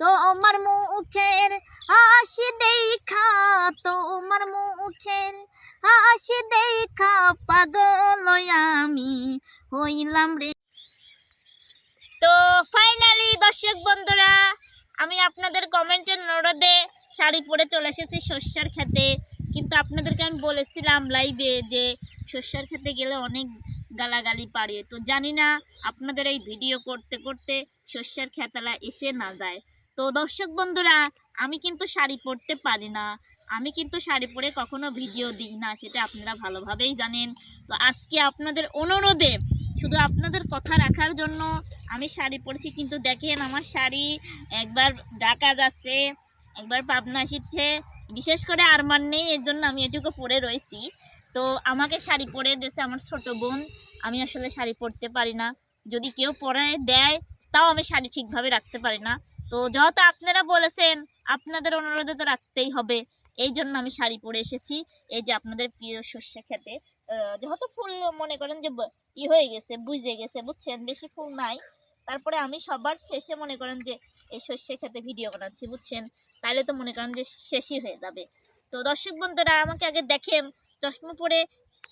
তোমার মুখের হাসি দেখা, তোমার মুখের হাসি দেখা, পাগল আমি হইলাম রে। তো ফাইনালি দর্শক বন্ধুরা, আমি আপনাদের কমেন্টের অনুরোধে শাড়ি পরে চলে এসেছি শস্যার খেতে। কিন্তু আপনাদেরকে আমি বলেছিলাম লাইভে যে শস্যার খেতে গেলে অনেক গালাগালি পারে। তো জানি না আপনাদের এই ভিডিও করতে করতে শস্যার খেতালা এসে না যায়। তো দর্শক বন্ধুরা, আমি কিন্তু শাড়ি পরতে পারি না। আমি কিন্তু শাড়ি পরে কখনো ভিডিও দিই না, সেটা আপনারা ভালোভাবেই জানেন। তো আজকে আপনাদের অনুরোধে, শুধু আপনাদের কথা রাখার জন্য আমি শাড়ি পরেছি। কিন্তু দেখেন আমার শাড়ি একবার ঢাকা যাচ্ছে, একবার পাবনা শিখছে বিশেষ করে আরমান নেই, এর জন্য আমি এটুকু পরে রয়েছি। তো আমাকে শাড়ি পরে দিয়েছে আমার ছোট বোন। আমি আসলে শাড়ি পরতে পারি না। যদি কেউ পরায় দেয়, তাও আমি শাড়ি ঠিকভাবে রাখতে পারি না। তো যেহেতু আপনারা বলেছেন, আপনাদের অনুরোধে তো রাখতেই হবে। এই জন্য আমি শাড়ি পরে এসেছি। এই যে আপনাদের প্রিয় শস্য খেতে যেহেতু ফুল মনে করেন যে ই হয়ে গেছে, বুঝে গেছে, বুঝছেন? বেশি ফুল নাই। তারপরে আমি সবার শেষে মনে করেন যে এই শস্য খেতে ভিডিও বানাচ্ছি, বুঝছেন? তাহলে তো মনে করেন যে শেষই হয়ে যাবে। তো দর্শক বন্ধুরা, আমাকে আগে দেখেন, চশমা পরে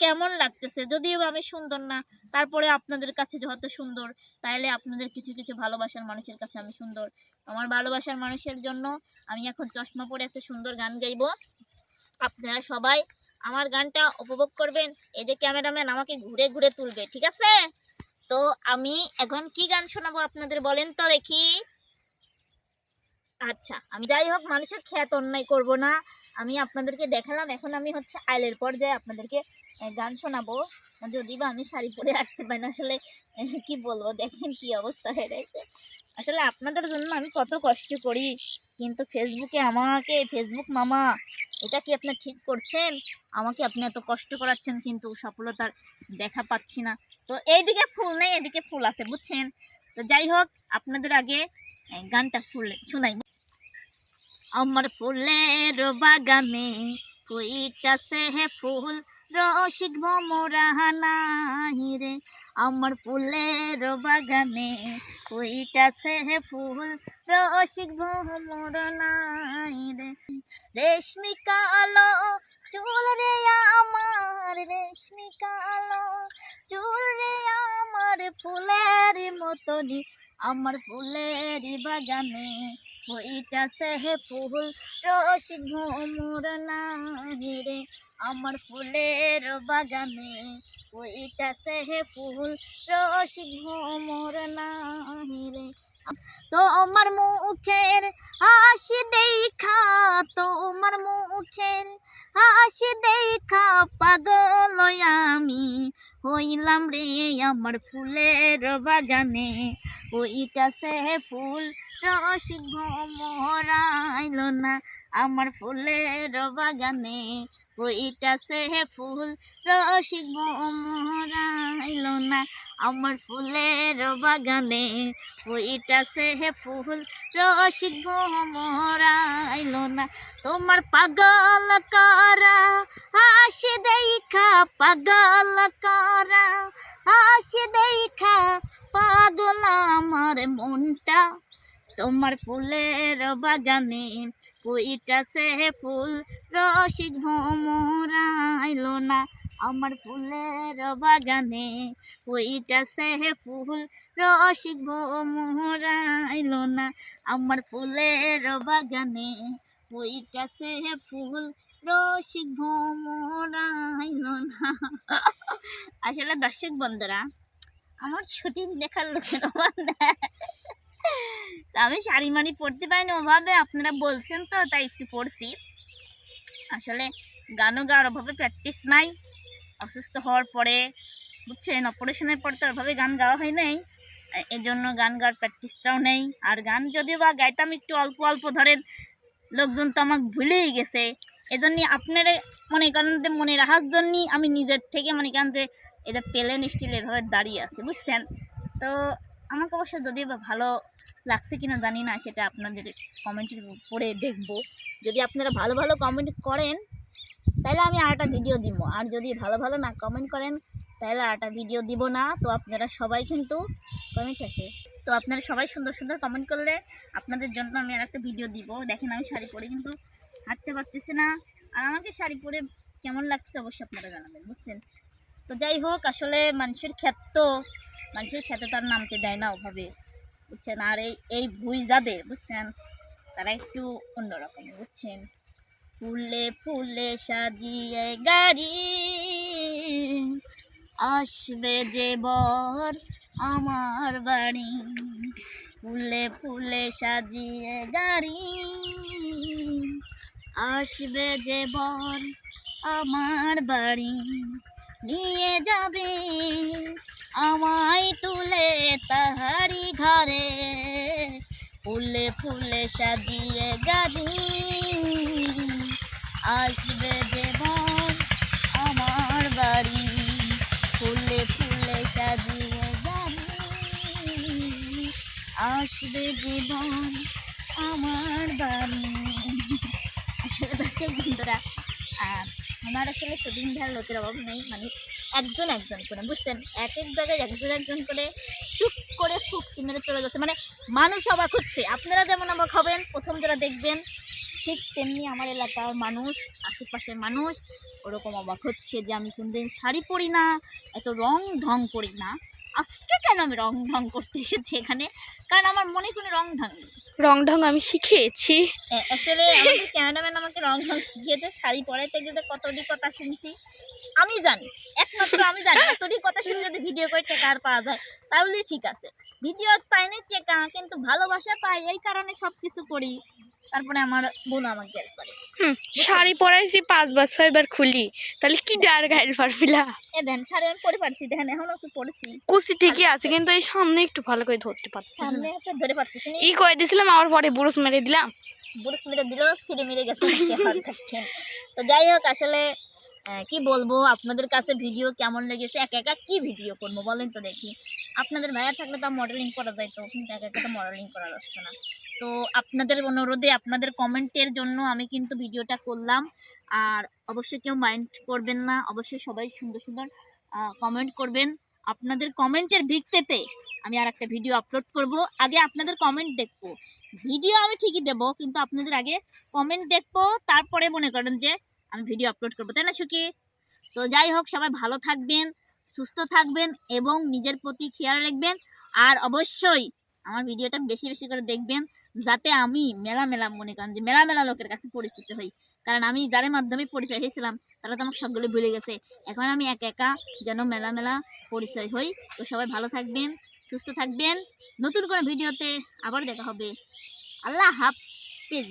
কেমন লাগতেছে? যদিও আমি সুন্দর না, তারপরে আপনাদের কাছে যেহেতু সুন্দর তাহলে আপনাদের কিছু কিছু ভালোবাসার মানুষের কাছে আমি সুন্দর। আমার ভালোবাসার মানুষের জন্য আমি এখন চশমা পরে একটা সুন্দর গান গাইবো। আপনারা সবাই আমার গানটা উপভোগ করবেন। এই যে ক্যামেরাম্যান আমাকে ঘুরে ঘুরে তুলবে, ঠিক আছে? তো আমি এখন কি গান শোনাবো আপনাদের বলেন তো দেখি। আচ্ছা আমি যাই হোক, মানুষের খ্যাত অন্যায় করব না। আমি আপনাদেরকে দেখালাম, এখন আমি হচ্ছে আইলের পর্যায়ে আপনাদেরকে গান শোনাবো। যদি বা আমি শাড়ি পরে আসতে পারি, না আসলে কি বলব? দেখেন কি অবস্থা হয়ে রয়েছে। আসলে আপনাদের জন্য আমি কত কষ্ট করি, কিন্তু ফেসবুকে আমাকে ফেসবুক মামা, এটা কি আপনি ঠিক করছেন? আমাকে আপনি এত কষ্ট করাচ্ছেন, কিন্তু সফলতার দেখা পাচ্ছি না। তো এইদিকে ফুল নেই, এদিকে ফুল আছে, বুঝছেন? তো যাই হোক, আপনাদের আগে গানটা ফুল, শোনাই। আমার ফুলের বাগানে কইটাছে হে ফুল, রসিক ভমরা নাই রে। আমার ফুলের বাগানে কইটাছে হে ফুল, রসিক ভমর নাই রে। রেশমি কালো চুল রে আমার, রেশমি কালো চুল রে আমার, ফুলের মতনি আমার ফুলের বাগানে। ওইটাছে হে ফুল রস ঘুমুর নাহি রে। আমার ফুলের বাগানে ওইটাছে হে ফুল রস ঘুমুর নাহি রে। তোমার মুখের হাসি দেখা, তোমার মুখের হাসি দেখা পাগল আমি। হইলাম রে আমার ফুলের বাগানে। ওইটা সে ফুল রস ভমরাইল না। আমার ফুলের বাগানে ওইটা সে ফুল, রসিক ভমরাইল না। আমার ফুলের বাগানে ওইটা সে ফুল, রসিক ভমরাইল না। তোমার পাগল করা, হাসি দেখা পাগল করা, হাসি দেখা পাগল আমার মনটা। তোমার ফুলের বাগানে ওইটা সে ফুল রসিক ভমরাইল না। আমার ফুলের বাগানে ওইটা সে ফুল রসিক ভমরাইল না। আমার ফুলের বাগানে ওইটা সে ফুল রসিক ভমরাইল না। আসলে দর্শক বন্ধুরা, আমার শুটিং দেখার লোকের আমি শাড়ি মাড়ি পরতে পারিনি ওভাবে আপনারা বলছেন তো, তাই একটু পড়ছি আসলে গানও গাওয়ার অভাবে প্র্যাকটিস নাই। অসুস্থ হওয়ার পরে, বুঝছেন অপারেশনের পর তো ওভাবে গান গাওয়া হয় নাই। এজন্য গান গাওয়ার প্র্যাকটিসটাও নেই। আর গান যদিও বা গাইতাম একটু অল্প অল্প, ধরেন লোকজন তো আমাকে ভুলেই গেছে। এজন্য আপনারা মনে করেন যে, মনে রাখার জন্যই আমি নিজের থেকে মনে করেন যে এটা প্লেন স্টিল এভাবে দাঁড়িয়ে আছে, বুঝছেন? তো আমাকে অবশ্য যদি বা ভালো লাগছে কিনা জানি না, সেটা আপনাদের কমেন্টের পড়ে দেখব। যদি আপনারা ভালো ভালো কমেন্ট করেন, তাহলে আমি আরেকটা ভিডিও দিব। আর যদি ভালো ভালো না কমেন্ট করেন, তাহলে আরেকটা ভিডিও দিব না। তো আপনারা সবাই কিন্তু কমেন্ট তো তো আপনারা সবাই সুন্দর সুন্দর কমেন্ট করলে আপনাদের জন্য আমি আর একটা ভিডিও দিব। দেখেন আমি শাড়ি পরে কিন্তু হাঁটতে পারতেছি না। আর আমাকে শাড়ি পরে কেমন লাগছে অবশ্যই আপনারা জানাবেন, বুঝছেন? তো যাই হোক, আসলে মানুষের ক্ষেত্র মানুষের ক্ষেত্রে তার নামতে দেয় না ওভাবে, বুঝছেন? আর এই এই ভুই যাদের, বুঝছেন? তারা একটু অন্যরকম, বুঝছেন? ফুলে ফুলে সাজিয়ে গাড়ি আসবে যে বর আমার বাড়ি। ফুলে ফুলে সাজিয়ে গাড়ি আসবে যে বর আমার বাড়ি। নিয়ে যাবে আমায় তুলে তাহারি ঘরে। ফুলে ফুলে সাজিয়ে গাড়ি আসবে বর আমার বাড়ি। ফুলে ফুলে সাজিয়ে গাড়ি আসবে জীবন আমার বাড়ি। আসলে দর্শক আমার আসলে শরীর ধার লোকের অভাব নেই মানে একজন একজন করে, বুঝছেন? এক এক জায়গায় একজন একজন করে চুপ করে খুব মেরে চলে যাচ্ছে। মানে মানুষ অবাক হচ্ছে। আপনারা যেমন অবাক হবেন, প্রথম যারা দেখবেন, ঠিক তেমনি আমার এলাকার মানুষ, আশেপাশের মানুষ ওরকম অবাক হচ্ছে যে আমি কোনদিন শাড়ি পরি না, এত রং ঢং করি না। আজকে কেন আমি রং ঢং করতে এসেছি এখানে? কারণ আমার মনে কোনো রং ঢং নেই। রং ঢং আমি শিখিয়েছি। ক্যামেরাম্যান আমাকে রং ঢং শিখিয়েছে, শাড়ি পরাইতে গেলে কতটি কথা শুনছি। আমি জানি, একমাত্র আমি জানি কতটি কথা শুনে যদি ভিডিও করে টেকা আর পাওয়া যায়, তাহলে ঠিক আছে। ভিডিও পাইনি, টেকা, কিন্তু ভালোবাসা পাই, এই কারণে সব কিছু করি। তারপরে আমার বোন আমাকে হেল্প করে। হুম শাড়ি পরাইছি পাঁচ বছর এবার খুলি তাহলে কি ডার গাইল পারফিলা এ দেন শাড়ি আমি পরে পারছি দেখেন এখন একটু পরেছি? কুচি ঠিকই আছে কিন্তু এই সামনে একটু ভালো করে ধরতে পারছি। সামনে হচ্ছে ধরে পারতেছি ই করে দিছিলাম আবার পরে বুরুস মেরে দিলাম। বুরুস মেরে দিল সিড়ে মেরে গেছে। তো যাই হোক আসলে কি বলব? আপনাদের কাছে ভিডিও কেমন লেগেছে? একা একা কি ভিডিও করব বলেন তো দেখি। আপনাদের ভাইয়া থাকলে তো মডেলিং করা যায় তো, কিন্তু একা একা তো মডেলিং করা যাচ্ছে না। তো আপনাদের অনুরোধে, আপনাদের কমেন্টের জন্য আমি কিন্তু ভিডিওটা করলাম। আর অবশ্যই কেউ মাইন্ড করবেন না। অবশ্যই সবাই সুন্দর সুন্দর কমেন্ট করবেন। আপনাদের কমেন্টের ভিত্তিতে আমি আর একটা ভিডিও আপলোড করব। আগে আপনাদের কমেন্ট দেখব। ভিডিও আমি ঠিকই দেবো, কিন্তু আপনাদের আগে কমেন্ট দেখব, তারপরে মনে করেন যে আমি ভিডিও আপলোড করব, তাই না সুখী? তো যাই হোক, সবাই ভালো থাকবেন, সুস্থ থাকবেন এবং নিজের প্রতি খেয়াল রাখবেন, আর অবশ্যই আমার ভিডিওটা বেশি বেশি করে দেখবেন, যাতে আমি মেলা মেলা মনে করেন যে মেলা মেলা লোকের কাছে পরিচিত হই। কারণ আমি যাদের মাধ্যমে পরিচয় হয়েছিলাম, তারা তো আমাকে সবগুলো ভুলে গেছে। এখন আমি একা একা যেন মেলা মেলা পরিচয় হই। তো সবাই ভালো থাকবেন। সুস্থ থাকবেন। নতুন কোনো ভিডিওতে আবার দেখা হবে। আল্লাহ হাফেজ।